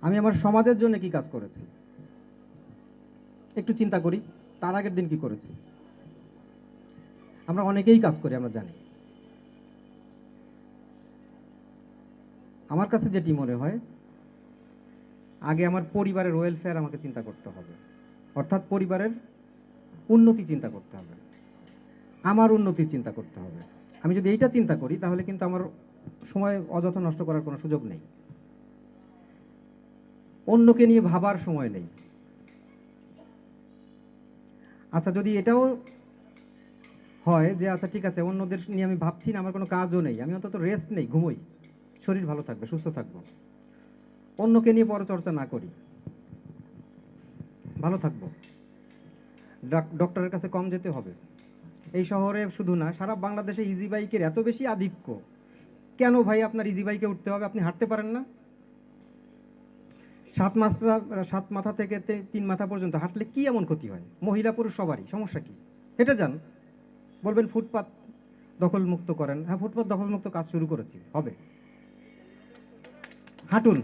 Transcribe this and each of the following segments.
আমি আমার সমাজের জন্য কি কাজ করেছি? একটু চিন্তা করি, তার আগের দিন কি করেছি? আমরা অনেকেই কাজ করি, আমরা জানি। আমার কাছে যেটি মনে হয়, আগে আমার পরিবারের ওয়েলফেয়ার আমাকে চিন্তা করতে হবে। অর্থাৎ পরিবারের উন্নতি চিন্তা করতে হবে। আমার উন্নতির চিন্তা করতে হবে। আমি যদি এইটা চিন্তা করি, তাহলে কিন্তু আমার সময় অযথা নষ্ট করার কোনো সুযোগ নেই। অন্যকে নিয়ে ভাবার সময় নেই। আচ্ছা যদি এটাও হয় যে আচ্ছা ঠিক আছে, অন্যদের নিয়ে আমি ভাবছি না, আমার কোনো কাজও নেই, আমি অন্তত রেস্ট নেই, ঘুমোই। শরীর ভালো থাকবে, সুস্থ থাকব। অন্যকে নিয়ে পরচর্চা না করি। ভালো থাকব। ডাক- ডক্টরের কাছে কম যেতে হবে। এই শহরে শুধু না, সারা বাংলাদেশে ইজি বাইকের এত বেশি আধিক্য। কেন ভাই আপনার ইজি বাইকে উঠতে হবে? আপনি হাঁটতে পারেন না? সাত মাথা সাত মাথা থেকে তিন মাথা পর্যন্ত হাঁটলে কি এমন ক্ষতি হয়? মহিলা, পুরুষ সবারই, সমস্যা কি? হেঁটে যান। বলবেন, ফুটপাত দখলমুক্ত করেন। হ্যাঁ ফুটপাত দখলমুক্ত কাজ শুরু করেছি। হবে। হাঁটুন।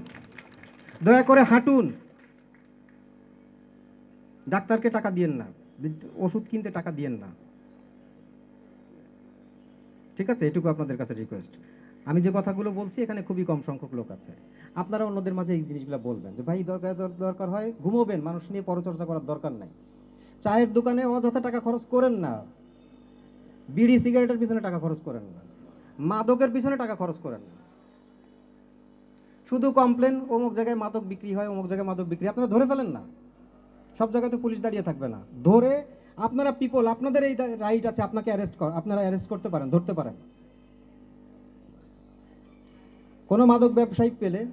দয়া করে হাঁটুন। ডাক্তারকে টাকা দিয়েন না। ওষুধ কিনতে টাকা দিয়েন না। ঠিক আছে? এটুকু আপনাদের কাছে রিকোয়েস্ট আমি যে কথাগুলো বলছি, এখানে খুবই কম সংখ্যক লোক আছে। আপনারা অন্যদের মাঝে এই জিনিসগুলো বলবেন যে, ভাই দরকার দরকার হয়, ঘুমোবেন, মানুষ নিয়ে পরচর্চা করার দরকার নাই। চায়ের দোকানে অযথা টাকা খরচ করেন না। বিড়ি, সিগারেটের পিছনে টাকা খরচ করেন না। মাদকের পিছনে টাকা খরচ করেন না। শুধু কমপ্লেন অমুক জায়গায় মাদক বিক্রি হয়, অমুক জায়গায় মাদক বিক্রি আপনারা ধরে ফেলেন না। সব জায়গায় তো পুলিশ দাঁড়িয়ে থাকবে না। ধরে আপনারা পিপল আপনাদের এই রাইট আছে, আপনাকে অ্যারেস্ট আপনারা অ্যারেস্ট করতে পারেন, ধরতে পারেন। কোনো মাদক ব্যবসায়ী পেলে,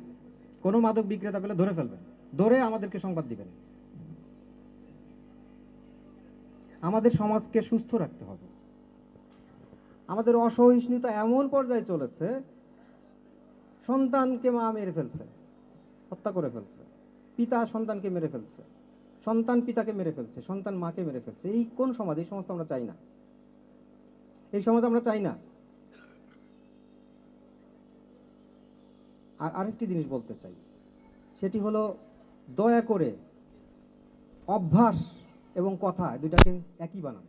কোনো মাদক বিক্রেতা পেলে ধরে ফেলবেন। ধরে আমাদেরকে সংবাদ দিবেন। আমাদের সমাজকে সুস্থ রাখতে হবে। আমাদের অসহিষ্ণুতা এমন পর্যায়ে চলেছে, সন্তানকে মা মেরে ফেলছে, হত্যা করে ফেলছে, পিতা সন্তানকে মেরে ফেলছে, সন্তান পিতাকে মেরে ফেলছে, সন্তান মাকে মেরে ফেলছে। এই কোন সমাজ? এই সমাজ আমরা চাই না। এই সমাজ আমরা চাই না। আর আরেকটি জিনিস বলতে চাই। সেটি হলো দয়া করে অভ্যাস এবং কথা দুইটাকে একই বানান।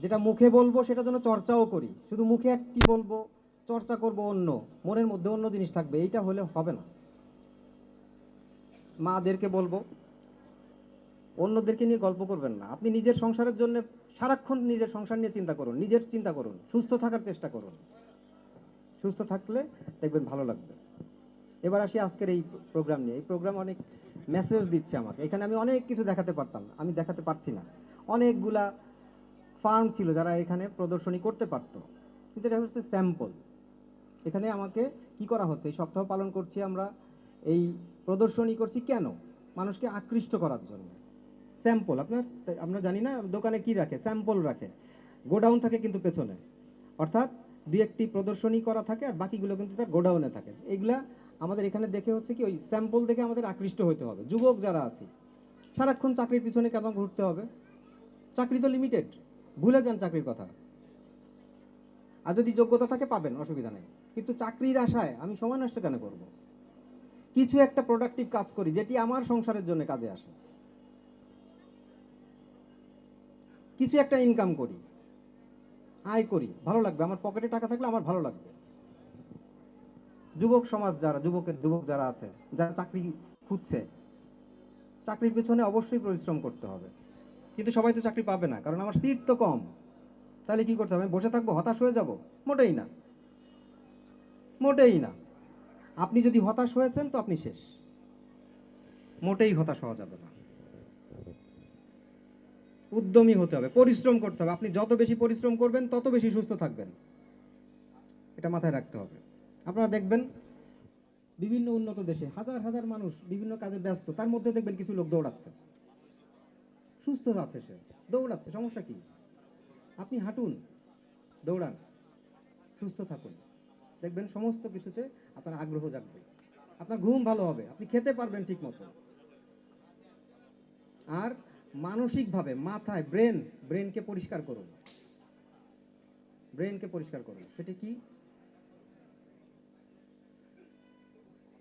যেটা মুখে বলব সেটা যেন চর্চাও করি। শুধু মুখে একটি বলব, চর্চা করব অন্য, মনের মধ্যে অন্য জিনিস থাকবে, এইটা হলে হবে না। মাদেরকে বলব, অন্যদেরকে নিয়ে গল্প করবেন না। আপনি নিজের সংসারের জন্য সারাক্ষণ নিজের সংসার নিয়ে চিন্তা করুন, নিজের চিন্তা করুন, সুস্থ থাকার চেষ্টা করুন। সুস্থ থাকলে দেখবেন ভালো লাগবে। এবার আসি আজকের এই প্রোগ্রাম নিয়ে। এই প্রোগ্রাম অনেক মেসেজ দিচ্ছে আমাকে। এখানে আমি অনেক কিছু দেখাতে পারতাম, আমি দেখাতে পারছি না। অনেকগুলা ফার্ম ছিল যারা এখানে প্রদর্শনী করতে পারতো। কিন্তু এটা হচ্ছে স্যাম্পল এখানে আমাকে কি করা হচ্ছে? এই সপ্তাহ পালন করছি আমরা। এই প্রদর্শনী করছি কেন? মানুষকে আকৃষ্ট করার জন্য। স্যাম্পল আপনার আমরা জানি না দোকানে কি রাখে? স্যাম্পল রাখে। গোডাউন থাকে কিন্তু পেছনে। অর্থাৎ দুই একটি প্রদর্শনী করা থাকে আর বাকিগুলো কিন্তু তার গোডাউনে থাকে। এগুলা আমাদের এখানে দেখে হচ্ছে কি ওই স্যাম্পল দেখে আমাদের আকৃষ্ট হতে হবে। যুবক যারা আছি, সারাক্ষণ চাকরির পিছনে কেন ঘুরতে হবে? চাকরি তো লিমিটেড ভুলে যান চাকরির কথা। আর যদি যোগ্যতা থাকে পাবেন, অসুবিধা নেই। কিন্তু চাকরির আশায় আমি সময় নষ্ট কেন করব? কিছু একটা প্রোডাক্টিভ কাজ করি, যেটি আমার সংসারের জন্য কাজে আসে। কিছু একটা ইনকাম করি। আয় করি, ভালো লাগবে। আমার পকেটে টাকা থাকলে আমার ভালো লাগবে। যুবক সমাজ যারা, যুবকের যুবক যারা আছে, যারা চাকরি খুঁজছে, চাকরির পেছনে অবশ্যই পরিশ্রম করতে হবে। কিন্তু সবাই তো চাকরি পাবে না, কারণ আমার সিট তো কম। তাহলে কি করতে হবে? বসে থাকব, হতাশ হয়ে যাব? মোটেই না। মোটেই না। আপনি যদি হতাশ হয়েছেন, তো আপনি শেষ। মোটেই হতাশ হওয়া যাবে না। উদ্যমী হতে হবে, পরিশ্রম করতে হবে। আপনি যত বেশি পরিশ্রম করবেন, তত বেশি সুস্থ থাকবেন। এটা মাথায় রাখতে হবে। আপনারা দেখবেন, বিভিন্ন উন্নত দেশে হাজার হাজার মানুষ বিভিন্ন কাজে ব্যস্ত, তার মধ্যে দেখবেন কিছু লোক দৌড়াচ্ছে। সুস্থ আছে সে, দৌড়াচ্ছে, সমস্যা কি? আপনি হাঁটুন, দৌড়ান, সুস্থ থাকুন। দেখবেন সমস্ত কিছুতে আপনার আগ্রহ জাগবে। আপনার ঘুম ভালো হবে, আপনি খেতে পারবেন ঠিক মতো আর মানসিকভাবে, মাথায় ব্রেন ব্রেনকে পরিষ্কার করুন ব্রেনকে পরিষ্কার করুন সেটা কি?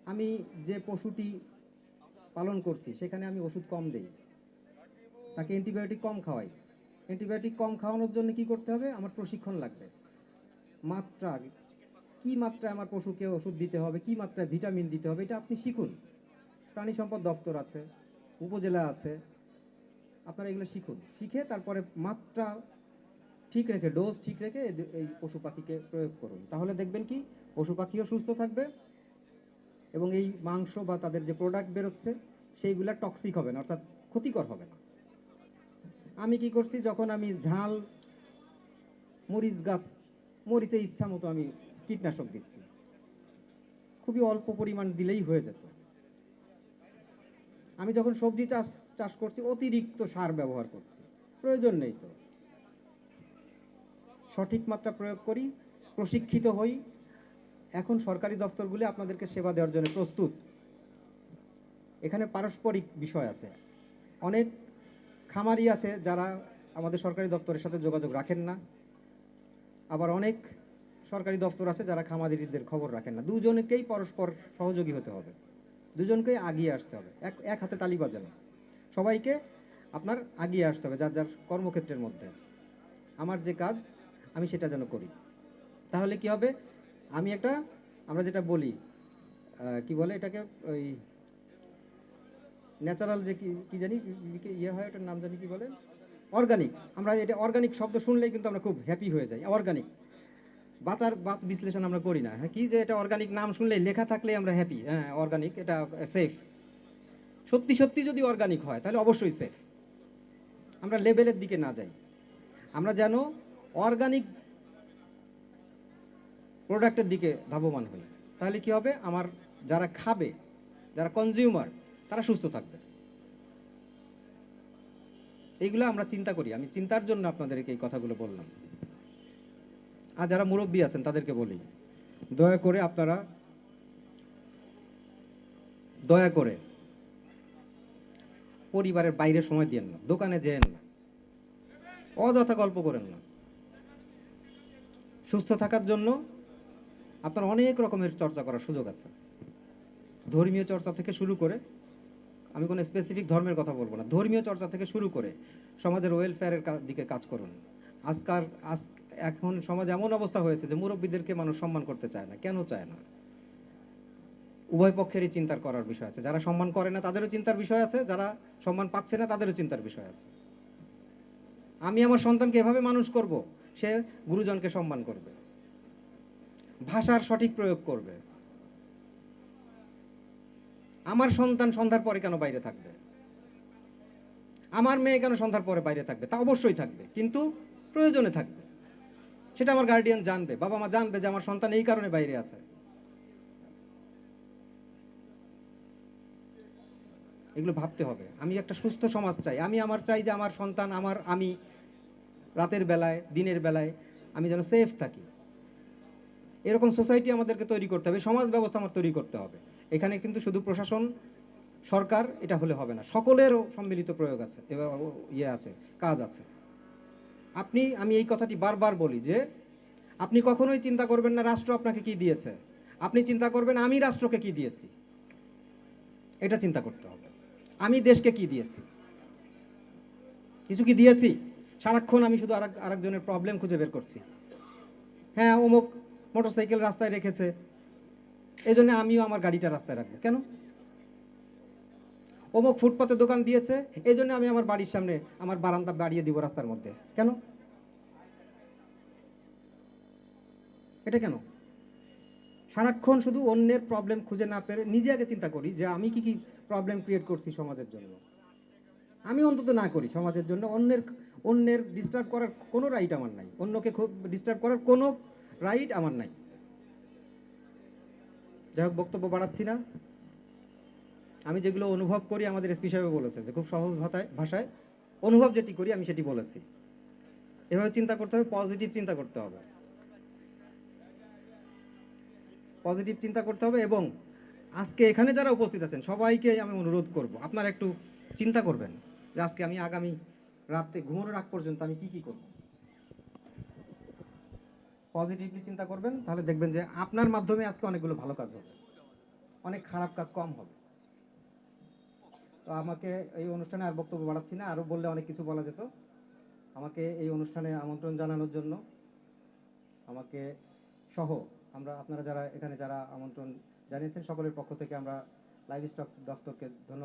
আমি যে পশুটি পালন করছি, সেখানে আমি ওষুধ কম দেই। তাকে অ্যান্টিবায়োটিক কম খাওয়াই। অ্যান্টিবায়োটিক কম খাওয়ানোর জন্য কি করতে হবে? আমার প্রশিক্ষণ লাগবে। মাত্রা, কি মাত্রায় আমার পশুকে ওষুধ দিতে হবে? কি মাত্রায় ভিটামিন দিতে হবে? এটা আপনি শিখুন। প্রাণী সম্পদ দপ্তর আছে, উপজেলা আছে। আপনারা এগুলো শিখুন। শিখে তারপরে মাত্রা ঠিক রেখে ডোজ ঠিক রেখে এই পশু পাখিকে প্রয়োগ করুন। তাহলে দেখবেন কি, পশু পাখিও সুস্থ থাকবে এবং এই মাংস বা তাদের যে প্রোডাক্ট বেরোচ্ছে, সেইগুলা টক্সিক হবে না, অর্থাৎ ক্ষতিকর হবে না। আমি কি করছি, যখন আমি ঝাল, মরিচ গাছ, মরিচে ইচ্ছা মতো আমি কীটনাশক দিচ্ছি। খুবই অল্প পরিমাণ দিলেই হয়ে যেত। আমি যখন সবজি চাষ চাষ করছি, অতিরিক্ত সার ব্যবহার করছি। প্রয়োজন নেই তো। সঠিক মাত্রা প্রয়োগ করি, প্রশিক্ষিত হই। এখন সরকারি দপ্তরগুলি আপনাদেরকে সেবা দেওয়ার জন্য প্রস্তুত। এখানে পারস্পরিক বিষয় আছে। অনেক খামারি আছে যারা আমাদের সরকারি দপ্তরের সাথে যোগাযোগ রাখেন না। আবার অনেক সরকারি দপ্তর আছে যারা খামারিদের খবর রাখেন না। দুজনকেই পরস্পর সহযোগী হতে হবে। দুজনকেই আগিয়ে আসতে হবে। এক এক হাতে তালি বাজে না সবাইকে আপনার আগিয়ে আসতে হবে, যার যার কর্মক্ষেত্রের মধ্যে। আমার যে কাজ, আমি সেটা যেন করি। তাহলে কি হবে? আমি একটা, আমরা যেটা বলি কি বলে এটাকে? ওই ন্যাচারাল যে কি জানি ইয়ে হয় এটার নাম জানি কি বলে? অর্গানিক আমরা এটা অর্গানিক শব্দ শুনলেই কিন্তু আমরা খুব হ্যাপি হয়ে যাই অর্গানিক বাঁচার বাত বিশ্লেষণ আমরা করি না। হ্যাঁ কি যে এটা অর্গানিক নাম শুনলেই লেখা থাকলেই আমরা হ্যাপি হ্যাঁ অর্গানিক এটা সেফ সত্যি সত্যি যদি অর্গানিক হয়, তাহলে অবশ্যই সেফ আমরা লেভেলের দিকে না যাই। আমরা যেন অর্গানিক প্রোডাক্টের দিকে ধাবমান হই। তাহলে কি হবে? আমার যারা খাবে, যারা কনজিউমার তারা সুস্থ থাকবে। এইগুলো আমরা চিন্তা করি। আমি চিন্তার জন্য আপনাদেরকে এই কথাগুলো বললাম। আর যারা মুরব্বী আছেন, তাদেরকে বলি, দয়া করে আপনারা দয়া করে পরিবারের বাইরে সময় দিয়েন না, দোকানে যেন না, অযথা গল্প করেন না। সুস্থ থাকার জন্য আপনার অনেক রকমের চর্চা করার সুযোগ আছে। ধর্মীয় চর্চা থেকে শুরু করে, আমি কোনো স্পেসিফিক ধর্মের কথা বলব না, ধর্মীয় চর্চা থেকে শুরু করে সমাজের ওয়েলফেয়ারের দিকে কাজ করুন। আজকাল আজ, এখন সমাজ এমন অবস্থা হয়েছে যে মুরব্বীদেরকে মানুষ সম্মান করতে চায় না, কেন চায় না? উভয় পক্ষেরই চিন্তার করার বিষয় আছে। যারা সম্মান করে না, তাদেরও চিন্তার বিষয় আছে। যারা সম্মান পাচ্ছে না, তাদেরও চিন্তার বিষয় আছে। আমি আমার সন্তানকে এভাবে মানুষ করব, সে গুরুজনকে সম্মান করবে। ভাষার সঠিক প্রয়োগ করবে। আমার সন্তান সন্ধ্যার পরে কেন বাইরে থাকবে? আমার মেয়ে কেন সন্ধ্যার পরে বাইরে থাকবে? তা অবশ্যই থাকবে, কিন্তু প্রয়োজনে থাকবে। সেটা আমার গার্ডিয়ান জানবে, বাবা মা জানবে যে আমার সন্তান এই কারণে বাইরে আছে। এগুলো ভাবতে হবে। আমি একটা সুস্থ সমাজ চাই। আমি আমার চাই যে আমার সন্তান, আমার আমি রাতের বেলায়, দিনের বেলায় আমি যেন সেফ থাকি। এরকম সোসাইটি আমাদেরকে তৈরি করতে হবে, সমাজ ব্যবস্থা আমার তৈরি করতে হবে। এখানে কিন্তু শুধু প্রশাসন, সরকার, এটা হলে হবে না। সকলেরও সম্মিলিত প্রয়োগ আছে ইয়ে আছে, কাজ আছে। আপনি, আমি এই কথাটি বারবার বলি যে, আপনি কখনোই চিন্তা করবেন না রাষ্ট্র আপনাকে কি দিয়েছে। আপনি চিন্তা করবেন আমি রাষ্ট্রকে কি দিয়েছি। এটা চিন্তা করতে হবে। আমি দেশকে কি দিয়েছি? কিছু কি দিয়েছি? সারাক্ষণ আমি শুধু আরেক, আরেকজনের প্রবলেম খুঁজে বের করছি। হ্যাঁ অমুক মোটরসাইকেল রাস্তায় রেখেছে। এই জন্য আমিও আমার গাড়িটা রাস্তায় রাখব। কেন? অমুক ফুটপাতে দোকান দিয়েছে এই জন্য আমি আমার বাড়ির সামনে আমার বারান্দা বাড়িয়ে দিব রাস্তার মধ্যে। কেন? এটা কেন? সারাক্ষণ শুধু অন্যের প্রবলেম খুঁজে না পেরে নিজে আগে চিন্তা করি যে আমি কি কি প্রবলেম ক্রিয়েট করছি সমাজের জন্য। আমি অন্তত না করি সমাজের জন্য, অন্যের অন্যের ডিস্টার্ব করার কোনো রাইট আমার নাই। অন্যকে খুব ডিস্টার্ব করার কোনো রাইট আমার নাই। যাই হোক, বক্তব্য বাড়াচ্ছি না। আমি যেগুলো অনুভব করি, আমাদের এসপি সাহেব বলেছে যে খুব সহজ ভাষায় ভাষায় অনুভব যেটি করি, আমি সেটি বলেছি। এভাবে চিন্তা করতে হবে পজিটিভ চিন্তা করতে হবে। পজিটিভ চিন্তা করতে হবে এবং আজকে এখানে যারা উপস্থিত আছেন, সবাইকে আমি অনুরোধ করব, আপনারা একটু চিন্তা করবেন যে আজকে আমি আগামী রাতে ঘুমানোর আগ পর্যন্ত আমি কি কি করব। পজিটিভলি চিন্তা করবেন, তাহলে দেখবেন যে আপনার মাধ্যমে আজকে অনেকগুলো ভালো কাজ হবে অনেক খারাপ কাজ কম হবে। তো আমাকে এই অনুষ্ঠানে আর বক্তব্য বাড়াচ্ছি না, আরও বললে অনেক কিছু বলা যেত। আমাকে এই অনুষ্ঠানে আমন্ত্রণ জানানোর জন্য আমাকে সহ আমরা, আপনারা যারা এখানে যারা আমন্ত্রণ জানিয়েছেন সকলের পক্ষ থেকে আমরা লাইভ স্টক দপ্তরকে ধন্যবাদ